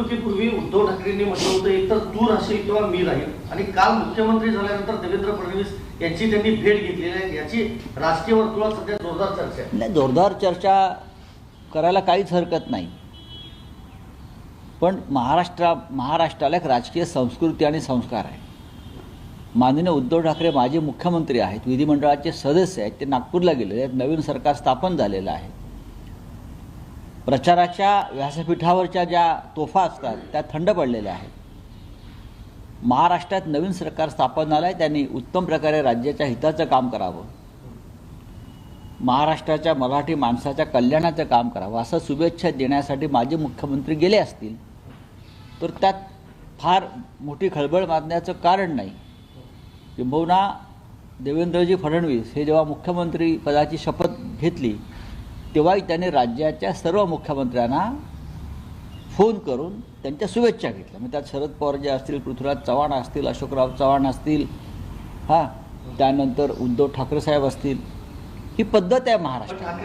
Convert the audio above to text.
निवडणुकीपूर्वी उद्धव ठाकरेंनी म्हटलं होतं एकतर तू राहशील किंवा मी राहील. आणि काल मुख्यमंत्री झाल्यानंतर देवेंद्र फडणवीस यांची त्यांनी भेट घेतलेली आहे. याची राजकीय वर्तुळात सध्या जोरदार चर्चा आहे. नाही जोरदार चर्चा करायला काहीच हरकत नाही. पण महाराष्ट्रा महाराष्ट्राला एक राजकीय संस्कृती आणि संस्कार आहे. माननीय उद्धव ठाकरे माजी मुख्यमंत्री आहेत विधिमंडळाचे सदस्य आहेत ते नागपूरला गेलेले आहेत नवीन सरकार स्थापन झालेलं आहे. प्रचाराच्या व्यासपीठावरच्या ज्या तोफा असतात त्या थंड पडलेल्या आहेत. महाराष्ट्रात नवीन सरकार स्थापन झालं आहे त्यांनी उत्तम प्रकारे राज्याच्या हिताचं काम करावं. महाराष्ट्राच्या मराठी माणसाच्या कल्याणाचं काम करावं असं शुभेच्छा देण्यासाठी माजी मुख्यमंत्री गेले असतील तर त्यात फार मोठी खळबळ माजण्याचं कारण नाही. किंबहुना देवेंद्रजी फडणवीस हे जेव्हा मुख्यमंत्री पदाची शपथ घेतली तेव्हाही त्याने राज्याच्या सर्व मुख्यमंत्र्यांना फोन करून त्यांच्या शुभेच्छा घेतल्या. मग त्यात शरद पवार जे असतील पृथ्वीराज चव्हाण असतील अशोकराव चव्हाण असतील हां त्यानंतर उद्धव ठाकरे साहेब असतील ही पद्धत आहे महाराष्ट्रात.